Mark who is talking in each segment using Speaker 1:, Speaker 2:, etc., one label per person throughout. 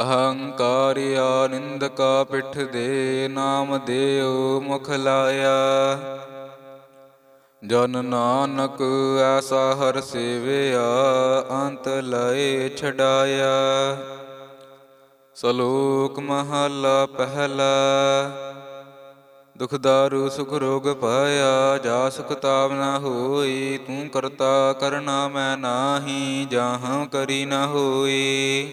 Speaker 1: ਅਹੰਕਾਰਿਆ ਨਿੰਦਕਾ ਪਿਠ ਦੇ ਨਾਮ ਦੇਉ ਮੁਖ ਲਾਇਆ। ਜਨ ਨਾਨਕ ਐਸਾ ਹਰ ਸੇਵਿਆ, ਅੰਤ ਲਏ ਛਡਾਇਆ। ਸਲੋਕ ਮਹਲਾ ਪਹਿਲਾ, ਦੁਖ ਦਾਰੂ ਸੁਖ ਰੋਗ ਪਾਇਆ, ਜਾ ਸੁਖ ਤਾਪ ਨਾ ਹੋਈ, ਤੂੰ ਕਰਤਾ ਕਰਨਾ ਮੈਂ ਨਾਹੀ, ਜਾਹਾਂ ਕਰੀ ਨਾ ਹੋਈ।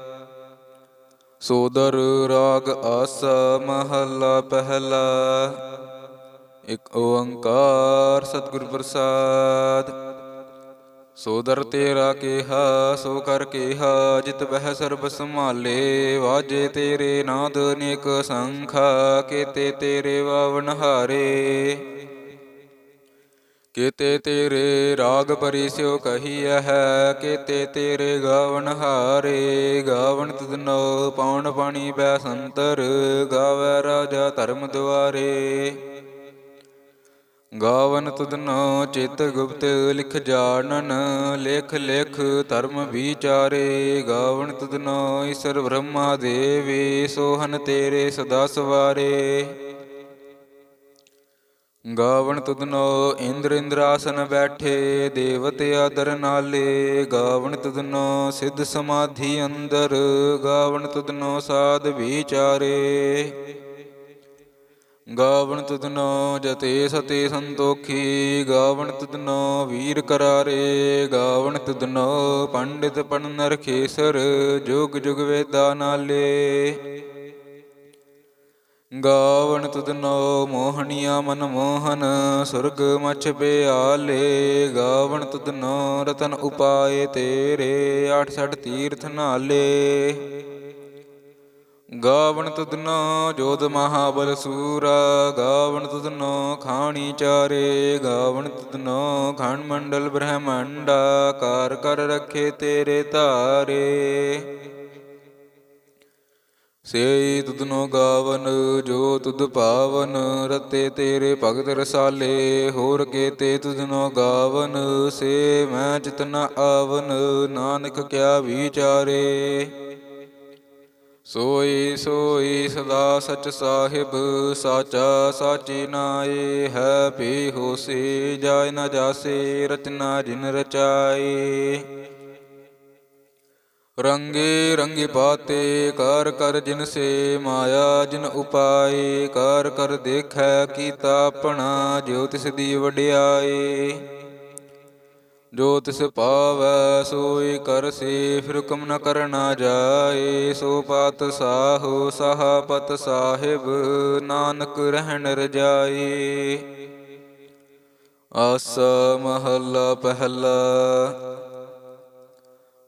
Speaker 1: ਸੋਦਰ ਰਾਗ ਆਸਾ ਮਹੱਲਾ ਪਹਿਲਾ, ਇਕ ਓੰਕਾਰ ਸਤਿਗੁਰ ਪ੍ਰਸਾਦ। ਸੋਦਰ ਤੇਰਾ ਕਿਹਾ, ਸੋ ਕਰ ਕਿਹਾ, ਜਿਤ ਬਹਿ ਸਰਬ ਸੰਭਾਲੇ, ਵਾਜੇ ਤੇਰੇ ਨਾਦ ਅਨੇਕ ਸੰਖਾ, ਕੀਤੇ ਤੇਰੇ ਵਾਵਨ ਹਾਰੇ। ਕੀਤੇ ਤੇਰੇ ਰਾਗ ਪਰਿਸਿਓ ਕਹੀਐ ਹੈ, ਕੀਤੇ ਤੇਰੇ ਗਾਵਨ ਹਾਰੇ, ਗਾਵਨ ਤਦਨੋ ਪਾਉਣ ਪਾਣੀ ਬੈ ਸੰਤਰ, ਗਾਵੈ ਰਾਜਾ ਧਰਮ ਦੁਆਰੇ। ਗਾਵਨ ਤੁਧਨੋ ਚਿਤ ਗੁਪਤ ਲਿਖ ਜਾਣਨ, ਲੇਖ ਲੇਖ ਧਰਮ ਵਿਚਾਰੇ, ਗਾਵਨ ਤਦਨੋ ਈਸ਼ਰ ਬ੍ਰਹਮਾ ਦੇਵੀ, ਸੋਹਨ ਤੇਰੇ ਸਦਾ ਸਵਾਰੇ। ਗਾਵਣ ਤੁਧਨੋ ਇੰਦਰ ਇੰਦਰਾਸਨ ਬੈਠੇ, ਦੇਵਤ ਆਦਰ ਨਾਲੇ। ਗਾਵਣ ਤੁਧਨੋ ਸਿੱਧ ਸਮਾਧੀ ਅੰਦਰ, ਗਾਵਣ ਤੁਧਨੋ ਸਾਧ ਵਿਚਾਰੇ। ਗਾਵਣ ਤੁਧਨੋ ਜਤੇ ਸਤੇ ਸੰਤੋਖੀ, ਗਾਵਣ ਤੁਧਨੋ ਵੀਰ ਕਰਾਰੇ। ਗਾਵਣ ਤੁਧਨੋ ਪੰਡਿਤ ਪੜਨ ਰਖੇਸਰ ਜੁਗ ਜੁਗ ਵੇਦਾ ਨਾਲੇ। ਗਾਵਣ ਤੁਧਨੋ ਮੋਹਣੀਆ ਮਨ ਮੋਹਨ, ਸੁਰਗ ਮਛ ਪਿਆਲੇ। ਗਾਵਣ ਤੁਧਨੋ ਰਤਨ ਉਪਾਏ ਤੇਰੇ 68 ਤੀਰਥ ਨਾਲੇ। ਗਾਵਣ ਤੁਧਨੋ ਜੋਧ ਮਹਾਬਲ ਸੂਰਾ, ਗਾਵਣ ਤੁਧਨੋ ਖਾਣੀ ਚਾਰੇ। ਗਾਵਣ ਤੁਧਨੋ ਖੰਡ ਮੰਡਲ ਬ੍ਰਹਮੰਡਾ, ਕਾਰ ਕਰ ਰੱਖੇ ਤੇਰੇ ਧਾਰੇ। ਸੇ ਤੁਧਨੋ ਗਾਵਨ, ਜੋ ਤੁਧ ਪਾਵਨ, ਰਤੇ ਤੇਰੇ ਭਗਤ ਰਸਾਲੇ, ਹੋਰ ਕੇ ਕੇਤੇ ਤੁਧਨੋ ਗਾਵਨ, ਸੇ ਮੈਂ ਚਿਤਨਾ ਆਵਨ, ਨਾਨਕ ਕਿਆ ਵਿਚਾਰੇ। ਸੋਈ ਸੋਈ ਸਦਾ ਸਚ ਸਾਹਿਬ, ਸਾਚਾ ਸਾਚੀ ਨਾਏ, ਹੈ ਭੀ ਹੋਸੀ, ਜਾਇ ਨ ਜਾਸੇ, ਰਚਨਾ ਜਿਨ ਰਚਾਈ। ਰੰਗੇ ਰੰਗੇ ਬਾਤੇ ਕਰ ਕਰ ਜਿਨ ਸੇ ਮਾਇਆ, ਜਿਨ ਉਪਾਏ, ਕਰ ਕਰ ਦੇਖੈ ਕੀਤਾ ਆਪਣਾ, ਜੋ ਤਿਸ ਦੀ ਵਡਿਆਈ ਜੋ ਤਿਸ ਪਾਵੈ ਸੋਈ ਕਰ ਸੇ, ਫਿਰ ਹੁਕਮ ਨ ਕਰਨਾ ਜਾਏ। ਸੋ ਪਤ ਸਾਹੋ ਸਹਾਪਤ ਸਾਹਿਬ, ਨਾਨਕ ਰਹਿਣ ਰਜਾਈ ਆਸ ਮਹੱਲਾ ਪਹਿਲਾ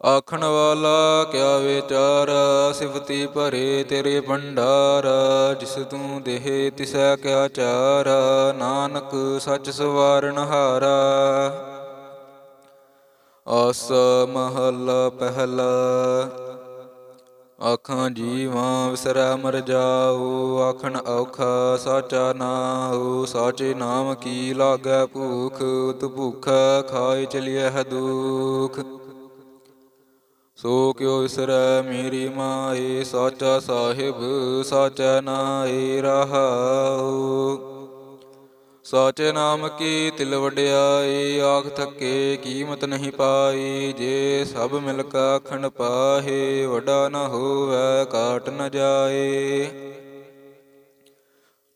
Speaker 1: ਆਖਣ ਵਾਲਾ ਕਿਆ ਵਿਚਾਰ ਸਿਫਤੀ ਭਰੇ ਤੇਰੇ ਭੰਡਾਰ, ਜਿਸ ਤੂੰ ਦੇਹ ਤਿਸੈ ਕਿਆ ਚਾਰ, ਨਾਨਕ ਸੱਚ ਸਵਾਰਨ ਹਾਰਾ। ਆਸ ਮਹੱਲਾ ਪਹਿਲਾ, ਆਖਾਂ ਜੀਵਾਂ ਵਿਸਰੈ ਮਰ ਜਾਉ ਆਖਣ ਔਖਾ ਸਾਚਾ ਨਾਉ, ਸਾਚੇ ਨਾਮ ਕੀ ਲਾਗੈ ਭੂਖ ਉਤ ਭੂਖਾ ਖਾਏ ਚਲਿਐ ਹੈ ਦੁਖ। ਸੋ ਕਿਉ ਵਿਸਰੈ ਮੇਰੀ ਮਾਏ ਸਾਚਾ ਸਾਹਿਬ, ਸਾਚਾ ਨਾਏ ਰਹਾਉ। ਸਾਚੇ ਨਾਮ ਕੀ ਤਿਲ ਵਡਿਆਈ, ਆਖ ਥੱਕੇ ਕੀਮਤ ਨਹੀਂ ਪਾਈ। ਜੇ ਸਭ ਮਿਲ ਕਾ ਖੰਡ ਪਾਹੇ, ਵਡਾ ਨ ਹੋਵੇ ਕਾਟ ਨ ਜਾਏ।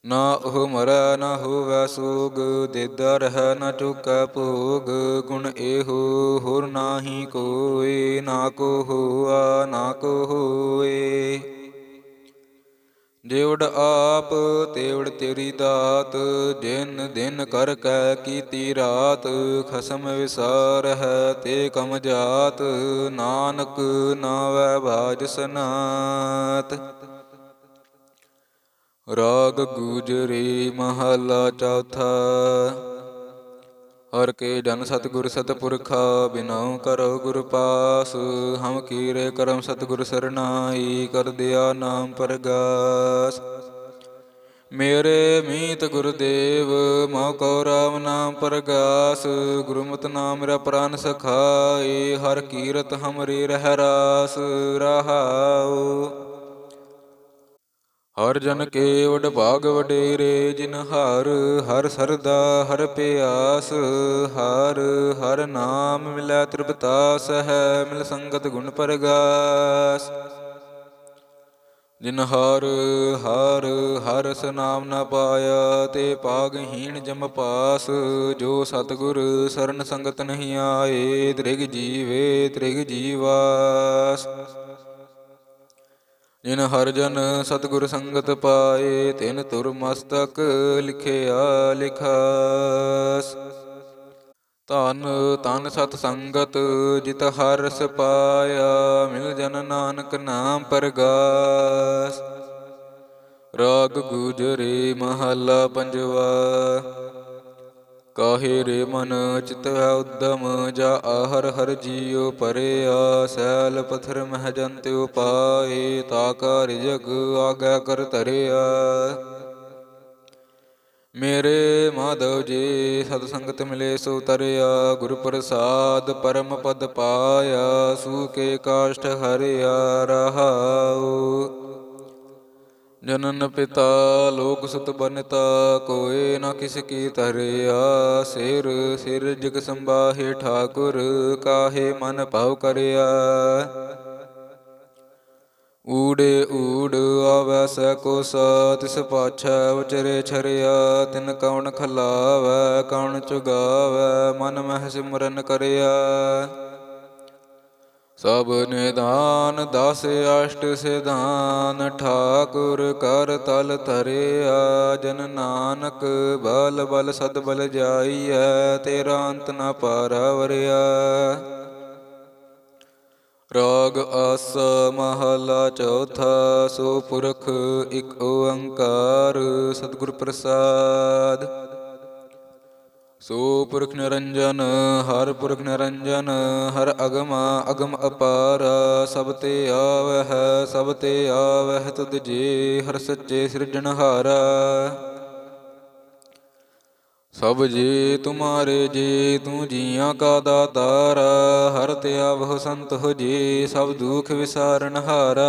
Speaker 1: ਨਾ ਉਹ ਮਰੈ, ਨਾ ਹੋਵੈ ਸੋਗ, ਦੇਦਾ ਰਹਿ ਨ ਚੁਕੈ ਭੋਗ। ਗੁਣ ਇਹੋ ਹੋਰ ਨਾਹੀ ਕੋਏ, ਨਾ ਕੋ ਹੋਆ, ਨਾ ਕੋ ਹੋਏ। ਜੇਵੜ ਆਪ ਤੇਵੜ ਤੇਰੀ ਦਾਤ, ਦਿਨ ਦਿਨ ਕਰ ਕੈ ਕੀਤੀ ਰਾਤ। ਖਸਮ ਵਿਸਾਰ ਹੈ ਤੇ ਕਮ ਜਾਤ, ਨਾਨਕ ਨਾਵੈ ਬਾਜ ਸਨਾਤ। ਰਾਗ ਗੂਜਰੀ ਮਹਲਾ ਚੌਥਾ। ਹਰ ਕੇ ਜਨ ਸਤਿਗੁਰ ਸਤਿਪੁਰਖਾ ਬਿਨਾਉ ਕਰੋ ਗੁਰ ਪਾਸ। ਹਮ ਕੀਰੇ ਕਰਮ ਸਤਿਗੁਰ ਸਰਨਾਈ, ਕਰ ਦਿਆ ਨਾਮ ਪਰਗਾਸ। ਮੇਰੇ ਮੀਤ ਗੁਰਦੇਵ ਮਉ ਕੋ ਰਾਮ ਨਾਮ ਪ੍ਰਗਾਸ। ਗੁਰਮਤਿ ਨਾਮ ਮੇਰਾ ਪ੍ਰਾਨ ਸਖਾਏ, ਹਰ ਕੀਰਤ ਹਮਰੀ ਰਹਿ ਰਾਸ ਰਹਾਉ। ਹਰ ਜਨ ਕੇ ਵਡ ਭਾਗ ਵਡੇਰੇ, ਜਿਨ ਹਰ ਹਰ ਸਰਦਾ, ਹਰ ਪਿਆਸ, ਹਰ ਹਰ ਨਾਮ ਮਿਲੈ ਤ੍ਰਿਪਤਾਸ ਹੈ ਮਿਲ ਸੰਗਤ ਗੁਣ ਪਰਗਾਸ। ਜਿਨ ਹਰ ਹਰ ਹਰ ਸ ਨ ਪਾਇਆ, ਤੇ ਪਾਗਹੀਣ ਜਮ ਪਾਸ, ਜੋ ਸਤਿਗੁਰ ਸਰਨ ਸੰਗਤ ਨਹੀਂ ਆਏ, ਤ੍ਰਿਗ ਜੀਵੇ, ਤ੍ਰਿਗ ਜੀਵਾਸ। ਜਿਨ ਹਰ ਜਨ ਸਤਿਗੁਰ ਸੰਗਤ ਪਾਏ, ਤਿਨ ਤੁਰ ਮਸਤਕ ਲਿਖਿਆ ਲਿਖਾਸ। ਧਨ ਤਨ ਸਤ ਸੰਗਤ ਜਿਤ ਹਰਸ ਪਾਇਆ, ਮਿਲ ਜਨ ਨਾਨਕ ਨਾਮ ਪਰਗਾਸ। ਰਾਗ ਗੁਜਰੇ ਮਹੱਲਾ ਪੰਜਵਾ। ਕਾਹੇ ਰੇ ਮਨ ਚਿਤ ਹੈ ਉਦਮ, ਜਾ ਆਹਰ ਹਰ ਜੀਉ ਪਰਿਆ ਸੈਲ ਪਥਰ ਮਹਿ ਜੰਤਿ ਉਪਾਏ, ਤਾ ਕਾ ਰਿਜਗ ਆਗੈ ਕਰ ਧਰਿਆ। ਮੇਰੇ ਮਾਧਵ ਜੀ, ਸਤ ਸੰਗਤ ਮਿਲੇ ਸੋ ਤਰਿਆ। ਗੁਰ ਪ੍ਰਸਾਦ ਪਰਮ ਪਦ ਪਾਇਆ, ਸੂ ਕੇ ਕਾਸ਼ਟ ਹਰਿਆ ਰਹਾਉ। ਜਨਨ ਪਿਤਾ ਲੋਕ ਸੁਤ ਬਨਤਾ, ਕੋਏ ਨਾ ਕਿਸ ਕੀ ਧਰਿਆ। ਸਿਰ ਸਿਰ ਜਗ ਸੰਬਾਹੇ ਠਾਕੁਰ, ਕਾਹੇ ਮਨ ਭਾਉ ਕਰਿਆ। ਊੜੇ ਊੜ ਆਵੈ ਸੈ ਕੋ ਸਾ ਤਿਸ ਪਾਛੈ ਉਚਰੇ ਛਰਿਆ। ਤਿਨ ਕੌਣ ਖਲਾਵੈ, ਕਉਣ ਚੁਗਾਵੈ, ਮਨ ਮਹਿ ਸਿਮਰਨ ਕਰਿਆ। ਸਭ ਨਿਦਾਨ ਦਸ ਅਸ਼ਟ ਸਿਧਾਨ, ਠਾਕੁਰ ਕਰ ਤਲ ਧਰਿਆ, ਜਨ ਨਾਨਕ ਬਲ ਬਲ ਸਦ ਬਲ ਜਾਈਐ, ਤੇਰਾ ਅੰਤ ਨ ਪਾਰਵਰਿਆ। ਰਾਗ ਆਸ ਮਹਲਾ ਚੌਥਾ, ਸੋ ਪੁਰਖ ਇਕ ਓੰਕਾਰ, ਸਤਿਗੁਰ ਪ੍ਰਸਾਦ। ਸੋ ਪੁਰਖ ਨਿਰੰਜਨ, ਹਰ ਪੁਰਖ ਨਿਰੰਜਨ, ਹਰ ਅਗਮ ਅਗਮ ਅਪਾਰ, ਸਭ ਤੇ ਆਵਹਿ, ਸਭ ਤੇ ਆਵਹਿ, ਤੁਧ ਜੀ ਹਰ ਸੱਚੇ ਸਿਰਜਣਹਾਰਾ ਸਭ ਜੀ ਤੁਮਾਰੇ ਜੀ, ਤੂੰ ਜੀਆਂ ਕਾ ਦਾਤਾਰ, ਹਰ ਤੇ ਆਵਹੁ ਸੰਤ ਹੋ ਜੀ, ਸਭ ਦੁਖ ਵਿਸਾਰਨਹਾਰਾ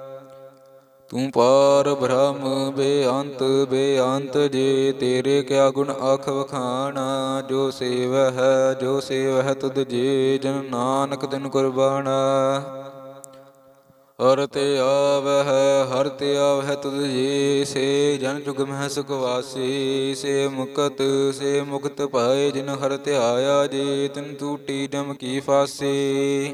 Speaker 1: ਤੂੰ ਪਾਰ ਬ੍ਰਹਮ ਬੇਅੰਤ ਬੇਅੰਤ ਜੇ ਤੇਰੇ ਕਿਆ ਗੁਣ ਆਖ ਵਖਾਣਾ, ਜੋ ਸੇਵ ਹੈ, ਜੋ ਸੇਵ ਹੈ ਤੁਧ ਜੇ, ਜਨ ਨਾਨਕ ਦਿਨ ਕੁਰਬਾਨਾ। ਹਰ ਤੇ ਆਵਹਿ ਹਰ ਤੇ ਆਵਹਿ ਤੁਧ ਜੀ, ਸੇ ਜਨ ਜੁਗ ਮਹਿ ਸੁਖ ਵਾਸੀ, ਸੇ ਮੁਕਤ ਸੇ ਮੁਕਤ ਪਾਏ ਜਿਨ ਹਰ ਧਿਆਇਆ ਜੀ, ਤਿਨ ਟੂਟੀ ਜਮ ਕੀ ਫਾਸੀ।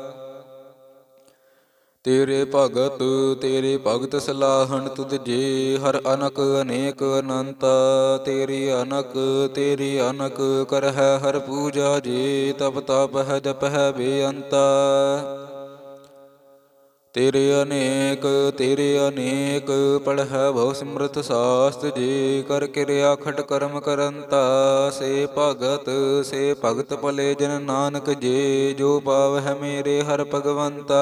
Speaker 1: ਤੇਰੇ ਭਗਤ ਤੇਰੇ ਭਗਤ ਸਲਾਹਣ ਤੁਧ ਜੀ, ਹਰ ਅਨਕ ਅਨੇਕ ਅਨੰਤ, ਤੇਰੀ ਅਨਕ ਤੇਰੀ ਅਨਕ ਕਰਹਿ ਹਰ ਪੂਜਾ ਜੀ, ਤਪ ਤਪ ਹੈ ਜਪ ਹੈ ਬੇਅੰਤਾ। ਤੇਰੇ ਅਨੇਕ ਤੇਰੇ ਅਨੇਕ, ਪੜ੍ਹੈ ਬਹੁ ਸਿਮਰਤ ਸਾਸਤ ਜੀ, ਕਰ ਕਿਰਿਆ ਖਟ ਕਰਮ ਕਰੰਤਾ। ਸੇ ਭਗਤ ਸੇ ਭਗਤ ਭਲੇ ਜਨ ਨਾਨਕ ਜੀ, ਜੋ ਪਾਵ ਹੈ ਮੇਰੇ ਹਰ ਭਗਵੰਤਾ।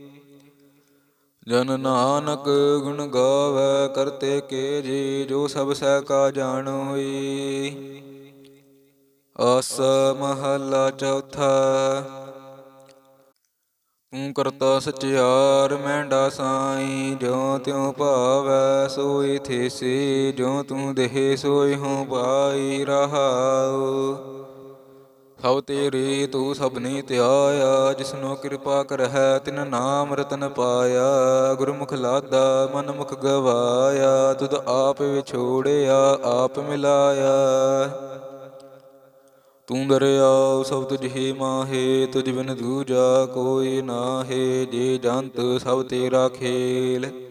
Speaker 1: ਜਨ ਨਾਨਕ ਗੁਣ ਗਾਵੈ ਕਰਤੇ ਕੇ ਜੀ, ਜੋ ਸਭ ਸਹਿ ਕਾ ਜਾਣੋਈ ਆਸ ਮਹਲਾ ਚੌਥਾ। ਤੂੰ ਕਰਤਾ ਸਚਿਆਰ ਮੈਂਡਾ ਸਾਈ ਜੋ ਤਿਉ ਭਾਵੈ ਸੋਈ ਥੇਸੀ ਜੋ ਤੂੰ ਦੇਹ ਸੋਈ ਹਉ ਪਾਈ ਰਹਾਉ। ਸਭ ਤੇਰੀ ਤੂੰ ਸਭਨੀ ਧਿਆਇਆ, ਜਿਸਨੂੰ ਕਿਰਪਾ ਕਰਹਿ ਤਿਨ ਨਾਮ ਰਤਨ ਪਾਇਆ। ਗੁਰਮੁਖ ਲਾਦਾ ਮਨ ਮੁਖ ਗਵਾਇਆ ਤੁਧ ਆਪ ਵਿਛੋੜਿਆ, ਆਪ ਮਿਲਾਇਆ। ਤੂੰ ਦਰਿਆਉ ਸਭ ਤੁਝ ਹੀ ਮਾਹੇ, ਤੁਝ ਬਿਨ ਦੂਜਾ ਕੋਈ ਨਾਹੇ, ਜੇ ਜੰਤ ਸਭ ਤੇਰਾ ਖੇਲ।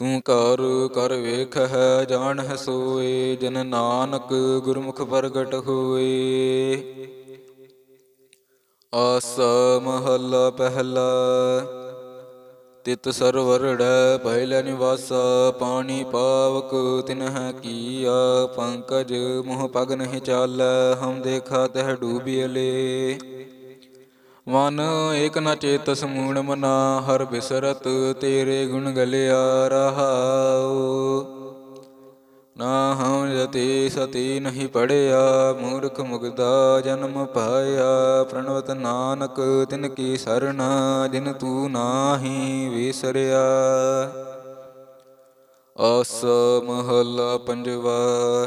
Speaker 1: ਤੂੰ ਕਰ ਕਰ ਵੇਖ ਹੈ ਜਾਣ ਹੈ ਸੋਏ, ਜਨ ਨਾਨਕ ਗੁਰਮੁਖ ਪ੍ਰਗਟ ਹੋਏ। ਆਸ ਮਹੱਲਾ ਪਹਿਲਾ, ਤਿਤ ਸਰਵਰੜੈ ਪਹਿਲਾ ਨਿਵਾਸਾ, ਪਾਣੀ ਪਾਵਕ ਤਿਨਹਿ ਕੀਆ, ਪੰਕਜ ਮੋਹ ਪਗ ਨਹੀਂ ਚਾਲੈ, ਹਮ ਦੇਖਾ ਤਹ ਡੂਬਿਅਲੇ ਮਨ ਏਕ ਨ ਚੇਤਸ ਮੂੜ ਮਨਾ, ਹਰ ਬਿਸਰਤ ਤੇਰੇ ਗੁਣ ਗਲਿਆ ਰਹਾਉ। ਨਾ ਹਉ ਜਤੀ ਸਤੀ ਨਹੀਂ ਪੜਿਆ, ਮੂਰਖ ਮੁਗਦਾ ਜਨਮ ਪਾਇਆ। ਪ੍ਰਣਵਤ ਨਾਨਕ, ਤਿਨ ਕੀ ਸਰਣਾ, ਜਿਨ ਤੂੰ ਨਾਹੀ ਵਿਸਰਿਆ। ਆਸ ਮਹਲਾ ਪੰਜਵਾ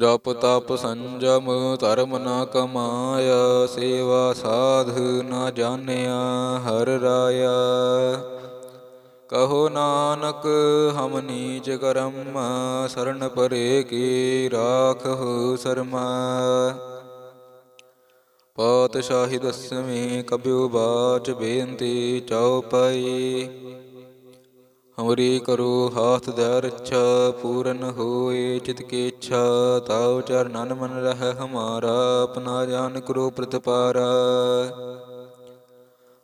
Speaker 1: ਜਪ ਤਪ ਸੰਜਮ, ਧਰਮ ਨ ਕਮਾਇਆ, ਸੇਵਾ ਸਾਧ ਨ ਜਾਣਿਆ, ਹਰ ਰਾਇਆ। ਕਹੋ ਨਾਨਕ, ਹਮ ਨੀਚ ਕਰਮ ਸਰਣ ਪਰੇ ਕੀ ਰਾਖਹੁ ਸਰਮਾ। ਪਾਤਸ਼ਾਹੀ ਦਸਵੀਂ ਕਬਿਉ ਬਾਚ ਬੇਨਤੀ ਚਉਪਈ ਹਮਰੀ ਕਰੋ, ਹਾਥ ਦੇ ਰੱਛਾ, ਪੂਰਨ ਹੋਏ ਚਿਤ ਕੀ ਇੱਛਾ, ਤਾਉ ਚਰਨਨ ਮਨ ਰਹਿ ਹਮਾਰਾ, ਆਪਣਾ ਜਾਨ ਕਰੋ ਪ੍ਰਤਪਾਰਾ।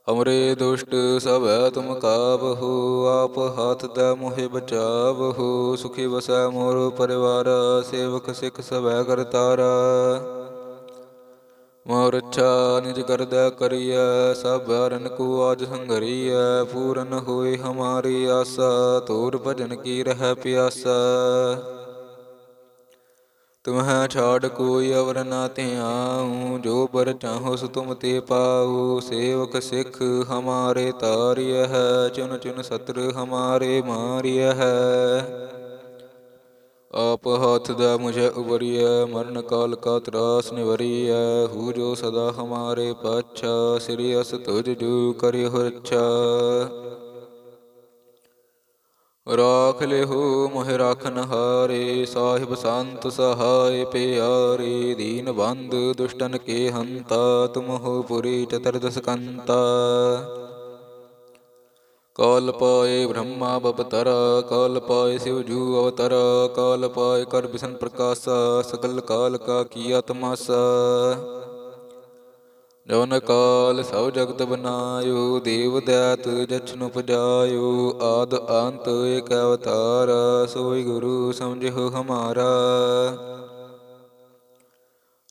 Speaker 1: ਹਮਰੇ ਦੁਸ਼ਟ ਸਭ ਤੁਮ ਕਾਬਹੂ ਆਪ ਹਾਥ ਦਾ ਮੋਹਿ ਬਚਾਵਹੂ ਸੁਖੀ ਵਸੈ ਮੋਰ ਪਰਿਵਾਰ, ਸੇਵਕ ਸਿੱਖ ਸਭੈ ਕਰਤਾਰਾ। ਮੋਰ ਰੱਛਾ ਨਿਜ ਕਰਦਾ ਕਰੀਐ, ਸਭ ਹਰਨ ਕੋ ਆਜ ਸੰਗਰੀਐ ਪੂਰਨ ਹੋਏ ਹਮਾਰੀ ਆਸਾ ਤੋਰ ਭਜਨ ਕੀ ਰਹਿ ਪਿਆਸਾ। ਤੁਮਹਿ ਛਾੜ ਕੋਈ ਅਵਰ ਨਾ ਧਿਆਉ, ਜੋ ਬਰ ਚਾਹੋ ਸੋ ਤੁਮ ਤੇ ਪਾਉ, ਸੇਵਕ ਸਿੱਖ ਹਮਾਰੇ ਤਾਰਿਯ ਹੈ, ਚੁਨ ਚੁਨ ਸਤਰ ਹਮਾਰੇ ਮਾਰਿਯ ਹੈ। ਆਪ ਹੱਥ ਦਾ ਮੁਝੇ ਉਬਰੀਐ ਮਰਨ ਕਾਲ ਕਾ ਤਰਾਸ ਨਿਵਰੀਐ, ਹੂ ਜੋ ਸਦਾ ਹਮਾਰੇ ਪਾਛਾ, ਸ੍ਰੀ ਅਸ ਤੁਜ ਜੂ ਕਰਿ ਰੱਛਾ ਰਾਖ ਲਿਹੋ, ਮੋਹ ਰਾਖਨ ਹਾਰੇ ਸਾਹਿਬ ਸੰਤ ਸਹਾਇ ਪਿਆਰੇ, ਦੀਨ ਬੰਦ ਦੁਸ਼ਟਨ ਕੇ ਹੰਤਾ ਤੁਮਹੁ ਪੁਰੀ ਚਤਰਦਸ ਕੰਤਾ। ਕਾਲ ਪਾਏ ਬ੍ਰਹਮਾ ਬਪਤਰ ਕਾਲ ਪਾਏ ਸਿਵ ਜੂ ਅਵਤਰ, ਕਾਲ ਪਾਏ ਕਰ ਬਿਸ਼ਨ ਪ੍ਰਕਾਸ਼ਾ ਸਕਲ ਕਾਲ ਕਾ ਕੀਆ ਤਮਾਸਾ ਜਨ ਕਾਲ ਸਭ ਜਗਤ ਬਨਾਇਓ, ਦੇਵ ਦਇਤ ਜਛਨ ਉਪਜਾਇਓ, ਆਦ ਅੰਤ ਏਕ ਅਵਤਾਰ, ਸੋਈ ਗੁਰੂ ਸਮਝਿਓ ਹਮਾਰਾ।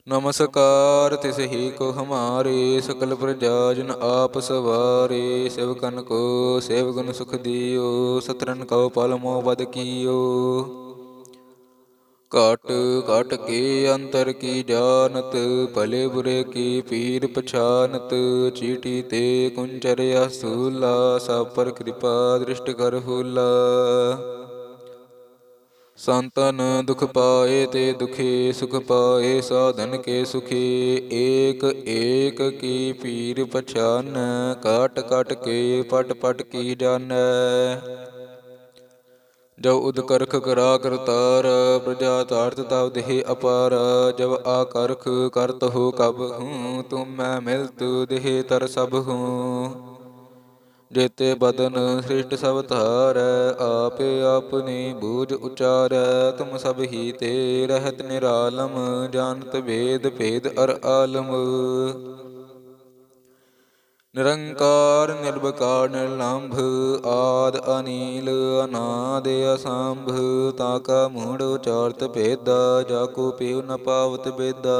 Speaker 1: ਨਮਸਕਾਰ, ਤਿਸ ਹੀ ਕੋ ਹਮਾਰੇ ਸਕਲ ਪ੍ਰਜਾ, ਜਨ ਆਪ ਸਵਾਰੇ ਸਿਵਕਨ ਕੋ, ਸੇਵ ਗੁਣ ਸੁਖ ਦਿਓ, ਸਤਰਨ ਕਉ ਪਲ ਮੋ ਬਦ ਕੀਓ। ਘਟ ਘਟ ਕੇ ਅੰਤਰ ਕੀ ਜਾਣਤ, ਭਲੇ ਬੁਰੇ ਕੀ ਪੀਰ ਪਛਾਨਤ, ਚੀਟੀ ਤੇ ਕੁੰਚਰਿਆ ਸੂਲਾ, ਸਭ ਪਰ ਕਿਰਪਾ ਦ੍ਰਿਸ਼ਟ ਕਰ ਹੁਲਾ। ਸੰਤਨ ਦੁਖ ਪਾਏ ਤੇ ਦੁਖੇ ਸੁਖ ਪਾਏ, ਸਾਧਨ ਕੇ ਸੁਖੀ, ਏਕ ਏਕ ਕੀ ਪੀਰ ਪਛਾਨ, ਕਟ ਕਟ ਕੇ ਪਟ ਪਟ ਕੀ ਜਾਣੈ। ਜਬ ਉਦ ਕਰਖ ਕਰਾ ਕਰਤਾਰ ਪ੍ਰਜਾ ਤਾਰਤ ਤਵ ਦੇਹ ਅਪਾਰ ਜਬ ਆਕਰਖ ਕਰਤ ਹੋ ਕਬ ਹੂੰ, ਤੁਮ ਮੈਂ ਮਿਲਤ ਦੇਹ ਤਰ ਸਭ ਹੂੰ। ਜੇਤੇ ਬਦਨ ਸ੍ਰਿਸ਼ਟ ਸਭ ਧਾਰੈ, ਆਪੇ ਆਪਨੇ ਬੂਝ ਉਚਾਰੈ, ਤੁਮ ਸਭ ਹੀ ਤੇ ਰਹਿਤ ਨਿਰਾਲਮ, ਜਾਣਤ ਵੇਦ ਭੇਦ ਅਰ ਆਲਮ। ਨਿਰੰਕਾਰ ਨਿਰਭਕਾਰ ਨਿਰਲੰਭ, ਆਦ ਅਨੀਲ, ਅਨਾਦ ਅਸੰਭ, ਤਾ ਕਾ ਮੂੜ ਉਚਾਰਤ ਭੇਦਾ, ਜਾ ਕੋ ਪਿਉ ਨ ਪਾਵਤ ਬੇਦਾ।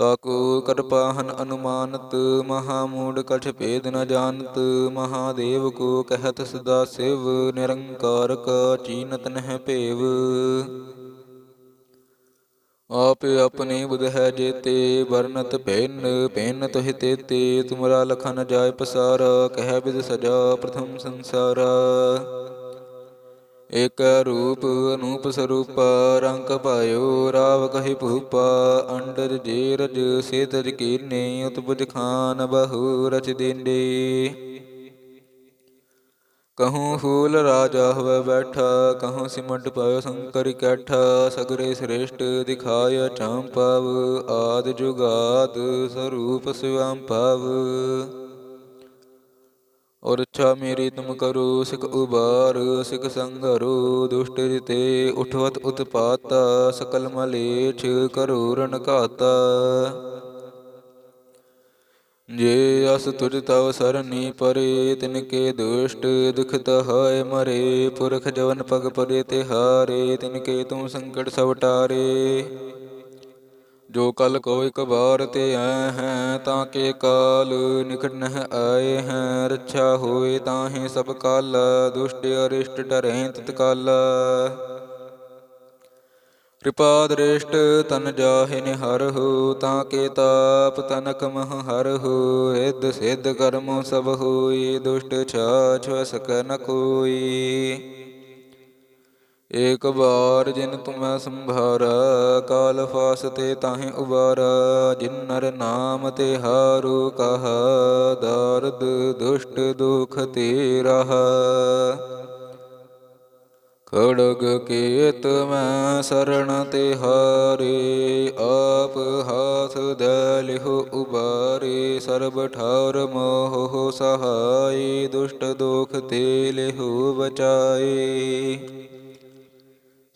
Speaker 1: ਤਾਕੋ ਕਰਪਾਹਨ ਅਨੁਮਾਨਤ, ਮਹਾ ਮੂੜ ਕਛ ਭੇਦ ਨ ਜਾਣਤ ਮਹਾਦੇਵ ਕੋ ਕਹਿਤ ਸਦਾ ਸਿਵ ਨਿਰੰਕਾਰ ਕਾ ਚੀਨਤ ਨਹਿ ਭੇਵ। ਆਪ ਆਪਣੇ ਬੁਧ ਹੈ ਜੇਤੇ, ਵਰਨਤ ਭਿੰਨ ਭਿੰਨ ਤੋਹਿ ਤੇਤੇ ਤੁਮਰਾ ਲਖਨ ਜਾਏ ਪਸਾਰ, ਕਹਿ ਬਿਦ ਸਜਾ ਪ੍ਰਥਮ ਸੰਸਾਰਾ। ਇਕ ਰੂਪ ਅਨੂਪ ਸਰੂਪ, ਰੰਗ ਪਾਇਓ, ਰਾਵ ਕਹੀ ਭੂਪਾ, ਅੰਡਰ ਜੇ ਰਜ ਸੇਤਜ ਕੀਨੇ, ਉਤਪੁਜ ਖਾਨ ਬਹੁ ਰਚ ਦਿੰਦੇ। ਕਹੂੰ ਫੂਲ ਰਾਜਾ ਹੋਵੇ ਬੈਠਾ, ਕਹੂੰ ਸਿਮਟ ਪਾਇਓ ਸ਼ੰਕਰ ਕੈਠਾ, ਸਗਰੇ ਸ੍ਰੇਸ਼ਟ ਦਿਖਾਇਆ ਚਾਂਪਵ ਆਦ ਜੁਗਾਦ ਸਰੂਪ ਸਿਵੰ ਭਵ ਔਰ ਇੱਛਾ ਮੇਰੀ ਤੁਮ ਕਰੋ, ਸਿਖ ਉਬਾਰ, ਸਿਖ ਸੰਘਰੋ, ਦੁਸ਼ਟ ਜਿਤੇ ਉਠਵਤ ਉਤਪਾਤਾ, ਸਕਲ ਮਲੇਛ ਕਰੋ ਰਨ ਘਾਤਾ। ਜੇ ਅਸ ਤੁਜ ਤਵ ਸਰਨੀ ਪਰੇ, ਤਿਨ ਕੇ ਦੁਸ਼ਟ ਦੁਖਤ ਹੋਏ ਮਰੇ, ਪੁਰਖ ਜਵਨ ਪਗ ਪਰੇ ਤੇ ਹਾਰੇ ਤਿਨ ਕੇ ਤੁਮ ਸੰਕਟ ਸਵਟਾਰੇ ਜੋ ਕਲ ਕੋਈ ਕਬਾਰ ਤੇ ਆਏ ਹੈ, ਤਾਂ ਕੇ ਕਾਲ ਨਿਕਟ ਨਹ ਆਏ ਹੈ। ਰੱਛਾ ਹੋਏ ਤਾਹੇ ਸਭ ਕਾਲ, ਦੁਸ਼ਟ ਅਰਿਸ਼ਟ ਡਰਹਿ ਤਤਕਾਲ ਕਿਰਪਾ ਦ੍ਰਿਸ਼ਟ ਤਨ ਜਾਹਿ ਨਿਹਰਹੁ ਤਾਂ ਕੇ ਤਾਪ ਤਨਕ ਮਹ ਹਰਹੁ ਹਿੱਦ ਸਿਧ ਕਰਮ ਸਭ ਹੋਈ ਦੁਸ਼ਟ ਛਾਛ ਸਕੈ ਨ ਕੋਈ ਏਕ ਵਾਰ ਜਿਨ ਤੁਮੈ ਸੰਭਾਰਾ, ਕਾਲ ਫਾਸ ਤੇ ਤਾਹੇ ਉਬਾਰਾ, ਜਿਨ ਨਰ ਨਾਮ ਤੇ ਹਾਰੂ ਕਹਾ, ਦਰਦ ਦੁਸ਼ਟ ਦੁਖ ਤੇ ਰਹਾ ਖੜਗ ਕੇਤ ਮੈਂ ਸਰਣ ਤੇ ਹਾਰੇ, ਆਪ ਹਾਥ ਦਲਿਹੁ ਉਬਾਰੇ, ਸਰਬ ਠਾਰ ਮੋਹ ਸਹਾਈ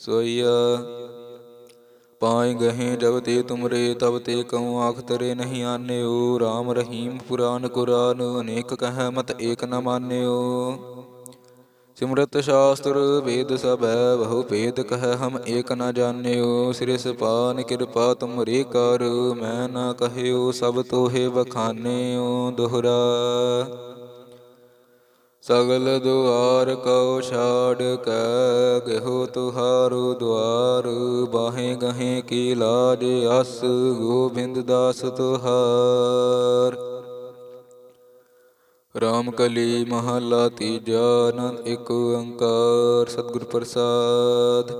Speaker 1: ਸੋਈਆ ਪਾਏ ਗਹੇ ਜਬ ਤੇ ਤੁਮਰੇ, ਤਬ ਤੇ ਕਉ ਆਖ ਤਰੇ ਨਹੀਂ ਆਨਿਓ। RAM ਰਹੀਮ ਪੁਰਾਨ ਕੁਰਾਨ, ਅਨੇਕ ਕਹਿ ਮਤ ਏਕ ਨ ਮਾਨਿਓ। ਸਿਮਰਤ ਸ਼ਾਸਤਰ ਵੇਦ ਸਭ ਹੈ ਬਹੁ ਭੇਦ ਕਹਿ ਹਮ ਏਕ ਨ ਜਾਣਿਓ। ਸਿਰਿ ਸਪਾਨ ਕਿਰਪਾ ਤੁਮਰੇ ਕਰ, ਮੈਂ ਨਾ ਕਹਿਓ ਸਭ ਤੋਹੇ ਬਖਾਨਿਓ ਦੁਹਰਾ। ਸਗਲ ਦੁਆਰ ਕਉ ਛਾੜ ਕੈ ਗਹੋ ਤੁਹਾਰੂ ਦੁਆਰ, ਬਾਹੇ ਗਹੇ ਕੀ ਲਾਜ ਅਸ, ਗੋਬਿੰਦ ਦਾਸ ਤੁਹਾਰ। ਰਾਮ ਕਲੀ ਮਹਲਾ ਤੀਜਾ, ਆਨੰਦ ਇੱਕ ਓੰਕਾਰ, ਸਤਿਗੁਰ ਪ੍ਰਸਾਦ।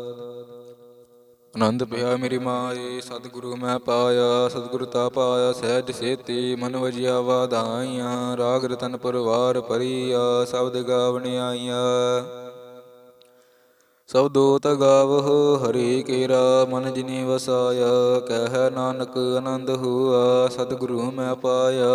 Speaker 1: ਆਨੰਦ ਪਿਆ ਮੇਰੀ ਮਾਏ, ਸਤਿਗੁਰੂ ਮੈਂ ਪਾਇਆ, ਸਤਿਗੁਰੂ ਤਾ ਪਾਇਆ, ਸਹਿਜ ਸੇਤੀ ਮਨ ਵਜਿਆ ਵਾਧਾਈਆਂ ਰਾਗ ਰਤਨ ਪਰਵਾਰ ਪਰੀਆ ਸ਼ਬਦ ਗਾਵਣ ਆਈਆਂ। ਸਭ ਦੋਤ ਗਾਵਹੁ, ਹਰੀ ਕੇਰਾ, ਮਨ ਜਿਨੀ ਵਸਾਇਆ, ਕਹਿ ਨਾਨਕ ਆਨੰਦ ਹੁਆ, ਸਤਿਗੁਰੂ ਮੈਂ ਪਾਇਆ।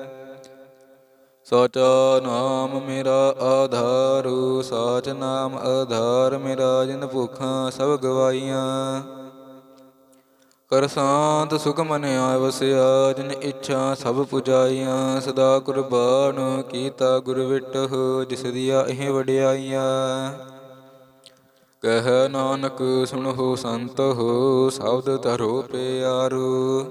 Speaker 1: ਸਾਚਾ ਨਾਮ ਮੇਰਾ ਆਧਾਰੂ ਸਚ ਨਾਮ ਆਧਾਰ ਮੇਰਾ, ਜਿਨ ਭੁਖਾਂ ਸਭ ਗਵਾਈਆਂ ਕਰ ਸਾਂਤ ਸੁਖ ਮਨ ਆਇ ਵਸਿਆ ਜਿਨ ਇੱਛਾ ਸਭ ਪੁਜਾਈਆਂ। ਸਦਾ ਕੁਰਬਾਨ ਕੀਤਾ ਗੁਰ ਵਿਟਹੁ ਜਿਸ ਦੀਆਂ ਇਹ ਵਡਿਆਈਆਂ। ਕਹਿ ਨਾਨਕ ਸੁਣਹੁ ਸੰਤ ਹੋ ਸ਼ਬਦ ਧਰੋ ਪਿਆਰੂ।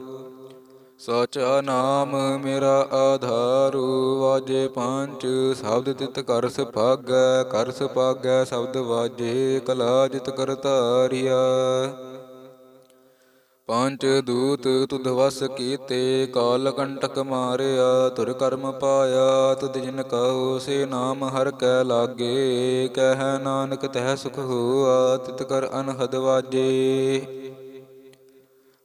Speaker 1: ਸਾਚਾ ਨਾਮ ਮੇਰਾ ਆਧਾਰੂ, ਵਾਜੇ ਪੰਜ ਸ਼ਬਦ ਤਿਤ ਕਰ ਸੁਭਾਗੈ ਕਰ ਸੁਭਾਗੈ, ਸ਼ਬਦ ਵਾਜੇ, ਕਲਾ ਜਿਤ ਕਰ ਧਾਰਿਆ ਪੰਜ ਦੂਤ ਤੁਧ ਵਸ ਕੀਤੇ, ਕਾਲ ਕੰਟਕ ਮਾਰਿਆ ਤੁਰ ਕਰਮ ਪਾਇਆ, ਤੁਧ ਜਿਨ ਕਹੋ, ਸੇ ਨਾਮ ਹਰ ਕੈ ਲਾਗੇ, ਕਹਿ ਨਾਨਕ ਤਹਿ ਸੁਖ ਹੋਆ, ਤਿਤ ਕਰ ਅਨਹਦ ਵਾਜੇ।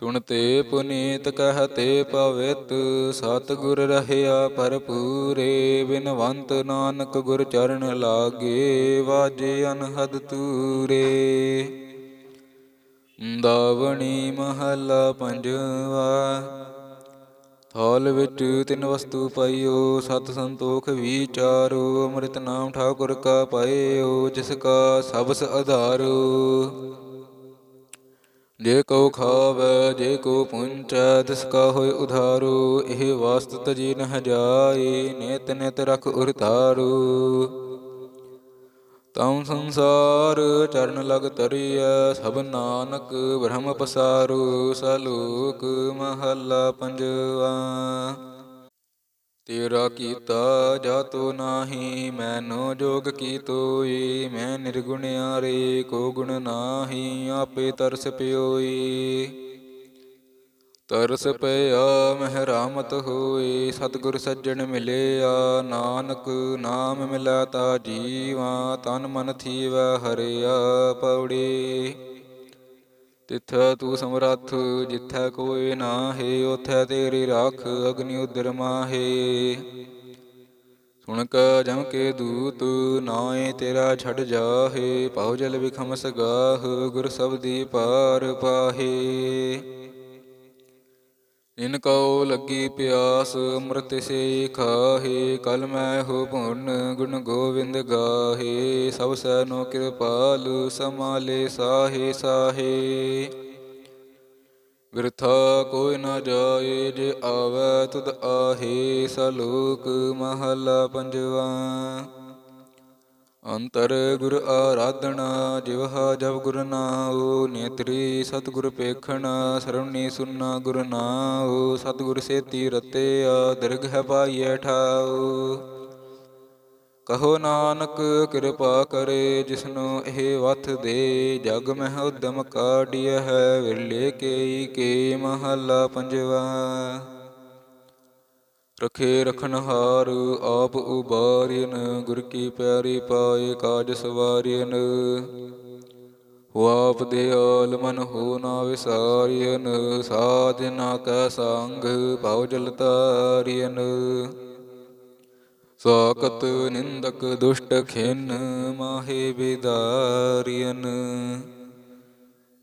Speaker 1: ਸੁਣਤੇ ਪੁਨੀਤ ਕਹਤੇ ਪਵਿੱਤ ਸਤ ਗੁਰ ਰਹਿਆ ਭਰਪੂਰੇ, ਬਿਨਵੰਤ ਨਾਨਕ ਗੁਰ ਚਰਨ ਲਾਗੇ, ਵਾਜੇ ਅਨਹਦ ਤੂਰੇ। ਦਾਵਣੀ ਮਹਲਾ ਪੰਜਵਾ, ਥਾਲ ਵਿੱਚ ਤਿੰਨ ਵਸਤੂ ਪਾਈਓ, ਸਤ ਸੰਤੋਖ ਵਿਚਾਰੋ, ਅੰਮ੍ਰਿਤ ਨਾਮ ਠਾਕੁਰ ਕਾ ਪਾਇਓ, ਜਿਸ ਕਾ ਸਬਸ ਆਧਾਰੋ ਜੇ ਕੋ ਖਾਵੈ, ਜੇ ਕੋ ਪੁੰਚੈ, ਤਿਸ ਕਾ ਹੋਇ ਉਧਾਰੋ, ਇਹ ਵਾਸਤ ਤਜੀ ਨਹ ਜਾਏ ਨਿਤ ਨਿਤ ਰਖ ਉਰਤਾਰੂ ਤਉ ਸੰਸਾਰ ਚਰਨ ਲਗ ਤਰੀਐ, ਸਭ ਨਾਨਕ ਬ੍ਰਹਮ ਪਸਾਰੂ, ਸਲੋਕ ਮਹੱਲਾ ਪੰਜਵਾ। ਤੇਰਾ ਕੀਤਾ ਜਾਤੋ ਨਾਹੀ, ਮੈਨੂੰ ਜੋਗ ਕੀ ਤੋਈ? ਮੈਂ ਨਿਰਗੁਣਿਆਰੇ ਕੋ ਗੁਣ ਨਾਹੀ, ਆਪੇ ਤਰਸ ਪਿਓਈ। ਤਰਸ ਪਿਆ ਮਹਿ ਰਾਮਤ ਹੋਏ ਸਤਿਗੁਰ ਸੱਜਣ ਮਿਲਿਆ, ਨਾਨਕ ਨਾਮ ਮਿਲਾ ਤਾ ਜੀਵਾ, ਤਨ ਮਨ ਥੀਵੈ ਹਰਿਆ ਪੌੜੀ ਤਿਥੈ ਤੂੰ ਸਮਰੱਥ, ਜਿਥੈ ਕੋਈ ਨਾਹੀ ਉਥੈ ਤੇਰੀ ਰਾਖ, ਅਗਨੀ ਉਦਰ ਮਾਹੇ। ਸੁਣ ਕ ਜਮ ਕੇ ਦੂਤ ਨਾਏ ਤੇਰਾ ਛੱਡ ਜਾਹੇ ਪਾਉ ਜਲ ਵਿਖਮ ਸਗਾਹ ਗੁਰ ਸਬਦੀ ਪਾਰ ਪਾਹੇ। ਇਨ ਕਉ ਲੱਗੀ ਪਿਆਸ, ਅੰਮ੍ਰਿਤ ਸੇ ਖਾਹੇ ਕਲ ਮੈਂ ਹੋ ਭੁਨ ਗੁਣ ਗੋਵਿੰਦ ਗਾਹੇ, ਸਭ ਸੈਨੋ ਕਿਰਪਾਲ, ਸਮਾਲੇ ਸਾਹੇ ਸਾਹੇ। ਬਿਰਥਾ ਕੋਈ ਨਾ ਜਾਏ, ਜੇ ਆਵੈ ਤੁਧ ਆਹੇ, ਸਲੋਕ ਮਹਲਾ ਪੰਜਵਾ। ਅੰਤਰ ਗੁਰ ਆਰਾਧਨਾ ਜਿਵਹਾ ਜਬ ਗੁਰ ਨਾਉ, ਨੇਤਰੀ ਸਤਿਗੁਰ ਪੇਖਣਾ, ਸਰਵਣੀ ਸੁਨਾ ਗੁਰ ਨਾਉ, ਸਤਿਗੁਰ ਸੇਤੀ ਰਤਿਆ ਦਿਰਘ ਹੈ ਪਾਈਐ ਠਾਉ। ਕਹੋ ਨਾਨਕ, ਕਿਰਪਾ ਕਰੇ ਜਿਸਨੂੰ ਇਹ ਵਥ ਦੇ, ਜਗ ਮਹਿ ਉਦਮ ਕਾਢਿਆ ਹੈ ਵਿਰਲੇ ਕੇਈ ਕੇ ਮਹੱਲਾ ਪੰਜਵਾ। ਰਖੇ ਰਖਨਹਾਰ ਆਪ ਉਬਾਰਿਨ, ਗੁਰ ਕੀ ਪਿਆਰੀ ਪਾਏ ਕਾਜ ਸਵਾਰਿਨ। ਹੋ ਆਪ ਦੇ ਆਲ ਮਨ ਹੋ ਨਾ ਵਿਸਾਰਿਨ ਸਾਧਨਾ ਕੈ ਸੰਗ ਭਉ ਜਲ ਤਾਰਿਨ ਸਾਕਤ ਨਿੰਦਕ ਦੁਸ਼ਟ ਖਿਨ, ਮਾਹੇ ਬਿਦਾਰਿਨ।